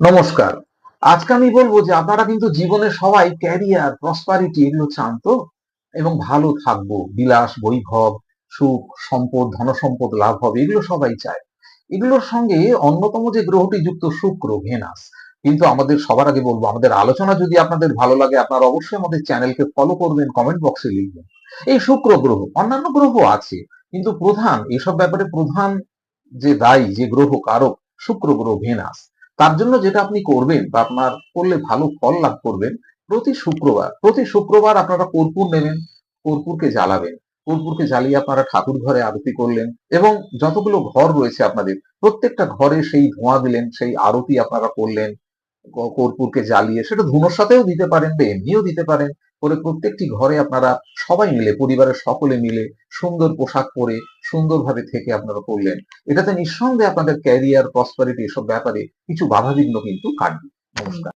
নমস্কার। আজকে আমি বলব যে আপনারা কিন্তু জীবনে সবাই ক্যারিয়ার প্রসপারিটি এগুলো চান তো? এবং ভালো থাকব, বিলাস, বৈভব, সুখ, সম্পদ, ধনসম্পদ, লাভ হবে, এগুলো সবাই চায়। এগুলোর সঙ্গে অন্যতম যে গ্রহটি যুক্ত শুক্র, ভেনাস। কিন্তু আমাদের, সবার আগে বলব, আমাদের আলোচনা যদি আপনাদের ভালো লাগে, আপনারা অবশ্যই আমাদের চ্যানেলকে ফলো করবেন কমেন্ট বক্সে লিখবেন। এই শুক্র গ্রহ, অন্যান্য গ্রহ আছে, কিন্তু প্রধান, এসব ব্যাপারে প্রধান যে দায়ী, যে গ্রহ কারক, শুক্র, গ্রহ, ভেনাস। তার জন্য যেটা আপনি করবেন বা আপনার করলে ভালো ফল লাভ করবেন, প্রতি শুক্রবার প্রতি শুক্রবার আপনারা কর্পূর নেবেন, কর্পূরকে জ্বালাবেন। কর্পূরকে জ্বালিয়ে আপনারা ঠাকুর ঘরে আরতি করলেন এবং যতগুলো ঘর রয়েছে আপনাদের, প্রত্যেকটা ঘরে সেই ধোঁয়া দিলেন, সেই আরতি আপনারা করলেন কর্পূরকে জ্বালিয়ে, সেটা ধুনোর সাথেও দিতে পারেন বা এমনিও দিতে পারেন। করে প্রত্যেকটি ঘরে আপনারা সবাই মিলে, পরিবারের সকলে মিলে সুন্দর পোশাক পরে সুন্দরভাবে থেকে আপনারা করলেন এটাতে নিঃসন্দেহে আপনাদের ক্যারিয়ার প্রসপারিটি এসব ব্যাপারে কিছু বাধাবিঘ্ন কিন্তু কাটবে। নমস্কার।